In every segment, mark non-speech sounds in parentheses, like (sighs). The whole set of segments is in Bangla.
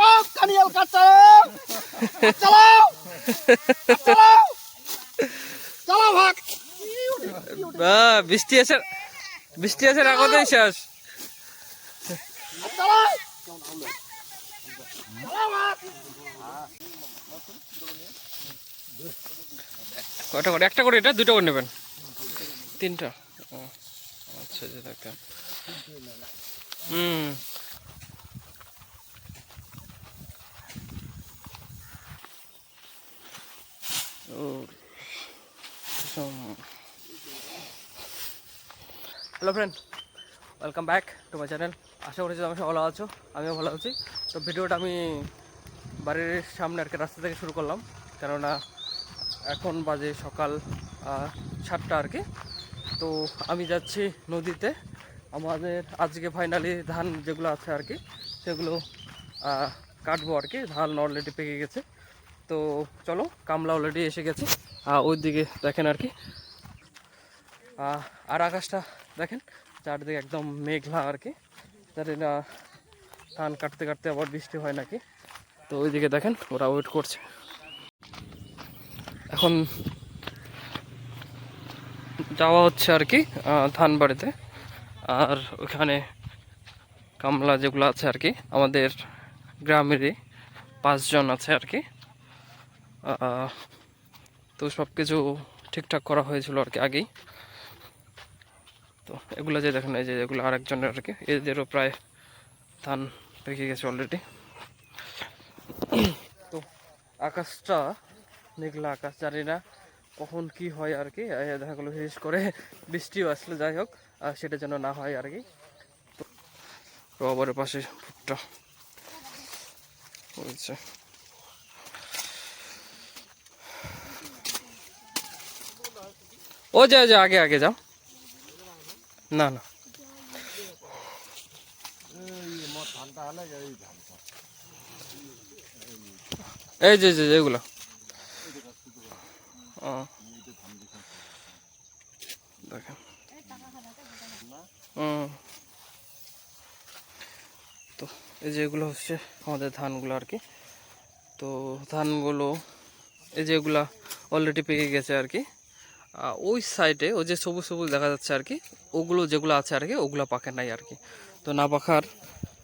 চাপাও কানিয়াল কাজ চালাও চালাও চালাও। চালাও ভাগ। বৃষ্টি আছে বৃষ্টি আছে আগতেই শেষ। কয়টা করে? একটা করে এটা দুটো করে নেবেন। তিনটা। ও, আচ্ছা যে দেখেন হুম। Hello friend welcome back to my channel আশা করছি তুমি ভালো আছো, আমিও ভালো আছি। তো ভিডিওটা আমি বাড়ির সামনে আর কি রাস্তা থেকে শুরু করলাম, কেননা এখন বাজে সকাল সাতটা আর কি তো আমি যাচ্ছি নদীতে। আমাদের আজকে ফাইনালি ধান যেগুলো আছে আর কি সেগুলো কাটবো আর কি ধান অলরেডি পেকে গেছে। তো চলো, কামলা অলরেডি এসে গেছে। ওই দিকে দেখেন আর কি। আর আকাশটা দেখেন, চারদিকে একদম মেঘলা আর কি। জানি না ধান কাটতে কাটতে আবার বৃষ্টি হয় নাকি? তো ওইদিকে দেখেন, ওরা ওয়েট করছে। এখন যাওয়া হচ্ছে আর কি ধান বাড়িতে। আর ওখানে কামলা যেগুলো আছে আর কি, আমাদের গ্রামেরই পাঁচজন আছে আর কি। তো সব কিছু ঠিকঠাক করা হয়েছিল আর কি আগেই। তো এগুলো যে দেখেন, এই যে এগুলো আরেকজনের আর কি, এদেরও প্রায় ধান পেকে গেছে অলরেডি তো আকাশটা, মেঘলা আকাশ, জানি না কখন কি হয় আর কি দেখা গেলো বিশেষ করে বৃষ্টিও আসলে, যাই হোক, আর সেটা যেন না হয় আর কি। রবারের পাশে ভুট্টা হয়েছে। ও যা যা আগে আগে যাও না না এই যে যে এগুলো ও দেখেন হুম তো এই যে এগুলো হচ্ছে আমাদের ধানগুলো আর কি তো ধানগুলো এই যে এগুলা অলরেডি পেকে গেছে আর কি আহ, ওই সাইডে ওই যে সবুজ সবুজ দেখা যাচ্ছে আর কি ওগুলো যেগুলো আছে আর কি ওগুলো পাকে নাই আর কি। তো না পাখার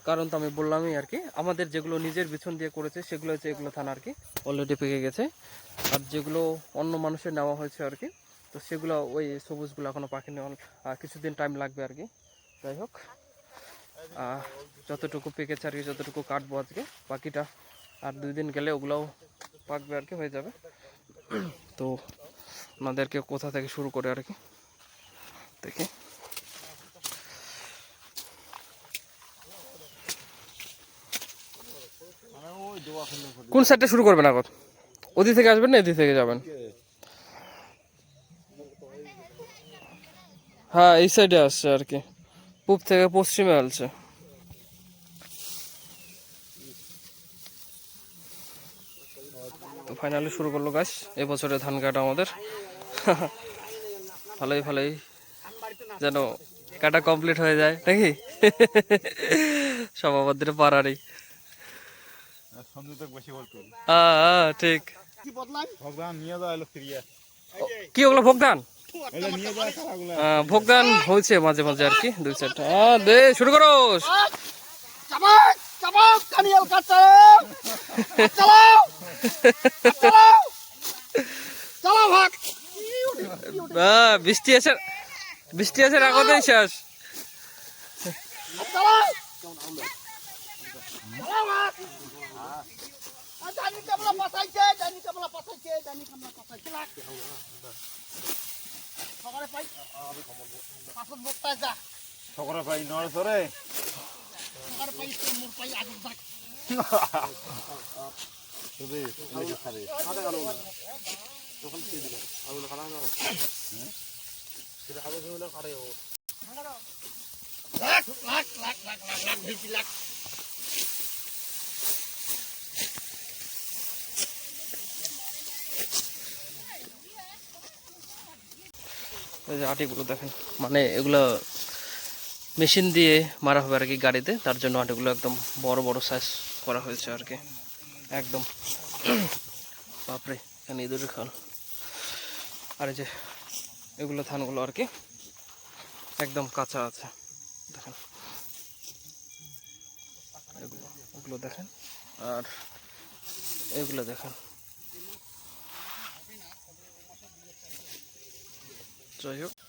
কারণ তো আমি বললামই আর কি আমাদের যেগুলো নিজের বিছন দিয়ে করেছে সেগুলো হচ্ছে এগুলো থানা আর কি অলরেডি পেকে গেছে। আর যেগুলো অন্য মানুষের নেওয়া হয়েছে আর কি তো সেগুলো ওই সবুজগুলো এখনও অল- আহ, কিছুদিন টাইম লাগবে আর কি। যাই হোক যতটুকু পেকেছে আর কি যতটুকু কাটবো আজকে বাকিটা আর দুই দিন গেলে ওগুলোও পাকবে আর কি হয়ে যাবে। তো ওনাদেরকে কোথা থেকে শুরু করে আর কি? দেখি। কোন সাইডটা শুরু করবেন এখন ওদিক থেকে আসবেন না এদিক থেকে যাবেন? হ্যাঁ এই সাইডে আসছে আর কি। পূব থেকে পশ্চিমে আসছে। তো ফাইনালি শুরু করল গাছ এবছরে ধান কাটা আমাদের। (laughs) ভালোই ভালোই। যেন কাটা কমপ্লিট হয়ে যায় নাকি? (laughs) সব আমাদের পাড়ারই। হ্যাঁ হ্যাঁ ঠিক। কি ওগুলো ভোগদান ভোগদান হয়েছে মাঝে মাঝে আর কি দুই চারটা। হ্যাঁ দে শুরু করো। কানিয়াল (laughs) চালাও। বৃষ্টি আছে বৃষ্টি আছে আগতেই শেষ। সকরা পাই নড়ে সরে সকালে পাই মোর পাই আগে যাক (laughs) আটিগুলো দেখেন মানে এগুলো মেশিন দিয়ে মারা হবে আর কি গাড়িতে, তার জন্য আটিগুলো একদম বড় বড় সাইজ করা হয়েছে আর কি। একদম। বাপরে, এখানে ইঁদুরের খাল আর যে এগুলো ধানগুলো আর কি, একদম কাঁচা আছে। দেখেন। এগুলো, ওগুলো দেখেন। আর এগুলো দেখেন। যাই হোক।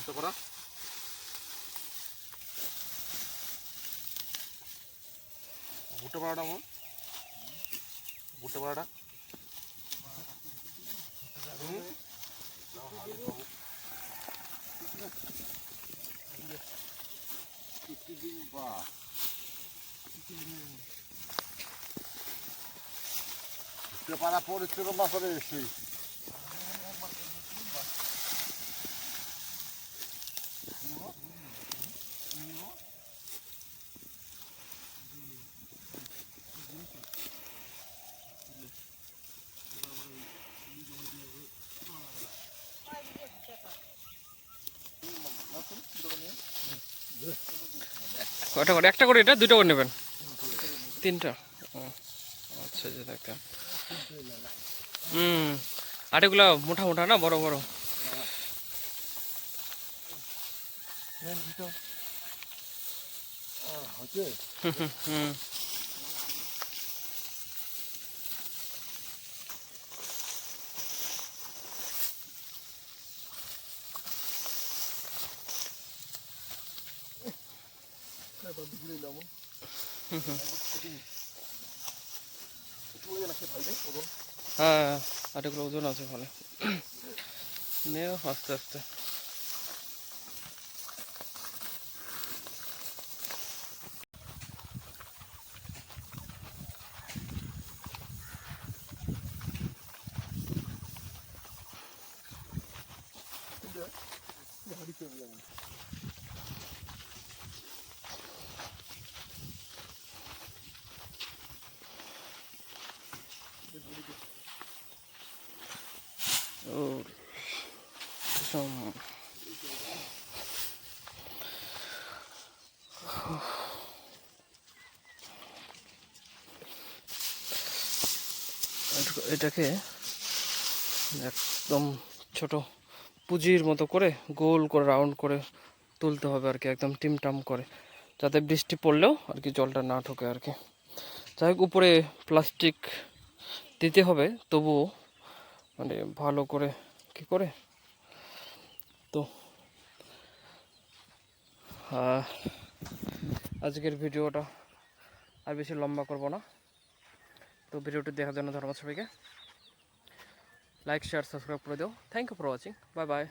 ভুট্টা করা ভুট্টা পাড়াটা আমার ভুট্টা পাড়াটা পাড়া পরিচিত মাছের এসেছি কয়টা করে? একটা করে এটা? দুটো করে নেবেন? তিনটা? আচ্ছা যে দেখেন। হুম আর এগুলো মোটা মোটা না বড় বড়? হুম, হুম, হ্যাঁ আরেকগুলো ওজন আছে ভালো। (coughs) নেও আস্তে আস্তে ও সম- (sighs) এটুকু- একদম ছোট পুঁজির মতো করে গোল করে, রাউন্ড করে তুলতে হবে আর কি, একদম টিমটাম করে, যাতে বৃষ্টি পড়লেও আর কি জলটা না ঢোকে আর কি। যাই হোক, উপরে প্লাস্টিক দিতে হবে, তবুও মানে ভালো করে কি করে? তো আজকের ভিডিওটা আর বেশি লম্বা করব না। তো ভিডিওটি দেখার জন্য ধন্যবাদ সবাইকে। লাইক শেয়ার সাবস্ক্রাইব করে দিও। Thank you for watching bye bye